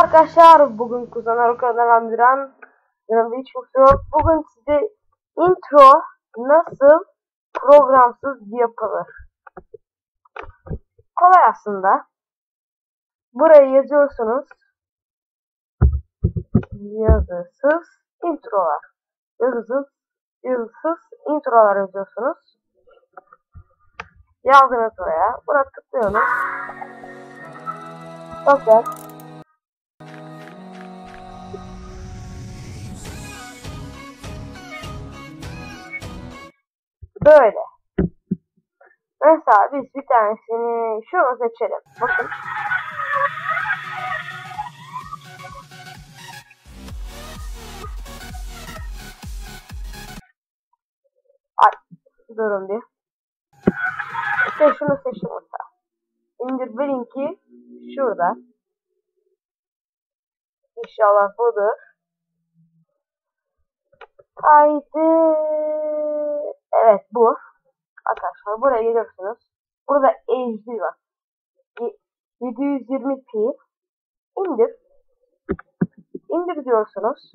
arkadaşlar. Bugün Kuzen Aruka'dan Andıran yanımda hiç yok. Bugün size intro nasıl programsız yapılır. Kolay aslında. Buraya yazıyorsunuz. Yazısız introlar. Yazısız, yazısız introlar yazıyorsunuz. Yazdınız buraya. Buna tıklıyorsunuz. Bakın. Mesela biz bir tanesini şunu seçelim. Bakın. Ay, durun bir. İşte şunu seçtim mesela. İndir benimki şurada. İnşallah budur. Haydi. Evet bu. Arkadaşlar buraya geliyorsunuz. Burada HD var. 720p. İndir. İndir diyorsunuz.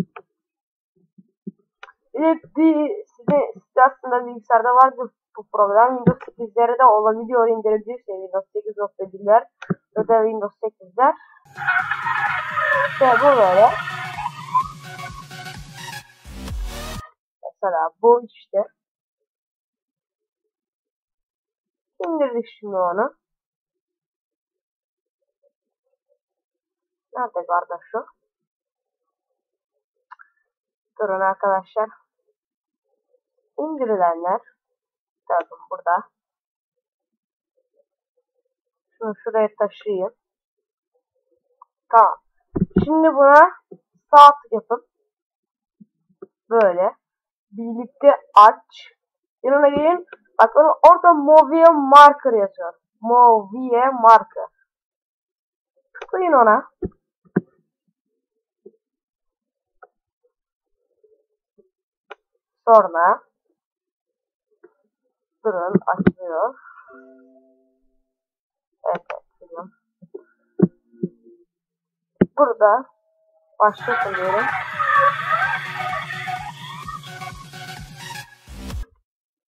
Bir size, size aslında bilgisayarda vardı bu program. Windows 8'lere de olabiliyor indirebilirsiniz. Windows 8.1'ler ya da Windows 8'ler. İşte bu böyle. Mesela bu işte. İndirdik şimdi onu. Nerede kardeş şu? Durun arkadaşlar. İndirilenler. Bakın burada. Şunu şuraya taşıyayım. Tamam. Şimdi buna sağ tık yapın. Böyle. Birlikte aç. Yanına gelin. Bakın orada Movie Marker yazıyor. Movie Marker. Tıklayın ona. Sonra durun açılıyor. Evet, açılıyor. Burada başlatın diyelim.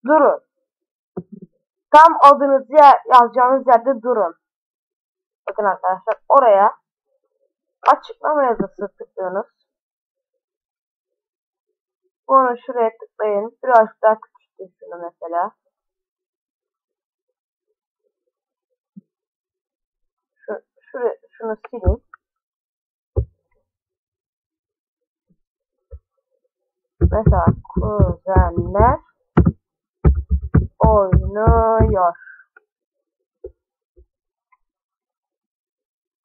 Durun. Tam adınızı yazacağınız yerde durun. Bakın arkadaşlar oraya açıklama yazısı tıklıyorsunuz. Bunu şuraya tıklayın. Birazcık daha küçültün şunu mesela. Şu, şuraya, şunu sileyim. Mesela kuzenler oynuyor.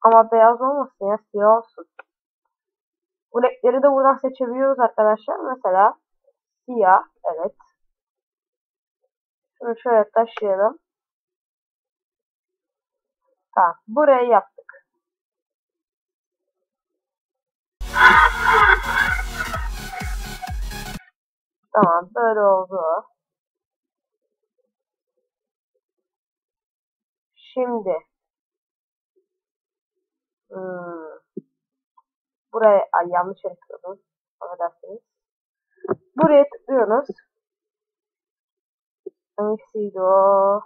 Ama beyaz olmasın ya siyah olsun. Bu renkleri de buradan seçebiliyoruz arkadaşlar. Mesela siyah. Evet. Şunu şöyle taşıyalım. Tamam. Burayı yaptık. Tamam. Böyle oldu. Şimdi hmm, buraya ay, yanlış yere tıkladım. Affedersiniz. Buraya tıklıyorsunuz. Hangisiydi o?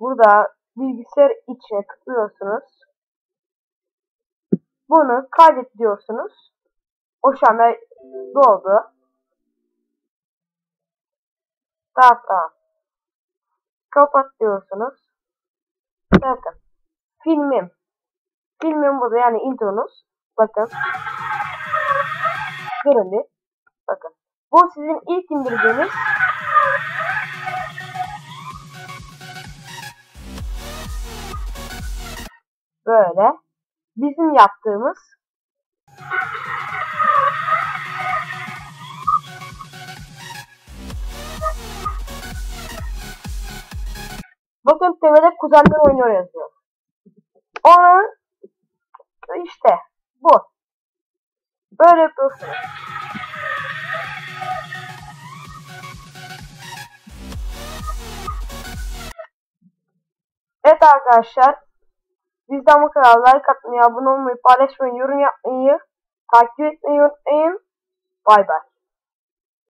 Burada bilgisayar içine tıklıyorsunuz. Bunu kaydet diyorsunuz. O şu doldu. Tamam. Kapat diyorsunuz. Bakın. Filmim. Filmim burada yani intronuz. Bakın. Görün bir. Bakın. Bu sizin ilk indirdiğiniz böyle bizim yaptığımız Bakın tepede kuzenler oynuyor yazıyor. Onun işte bu. Böyle yapıyorsunuz. Evet arkadaşlar. Bizden bu kadar. Like atmayı, abone olmayı, paylaşmayı, yorum yapmayı, takip etmeyi unutmayın. Bay bay.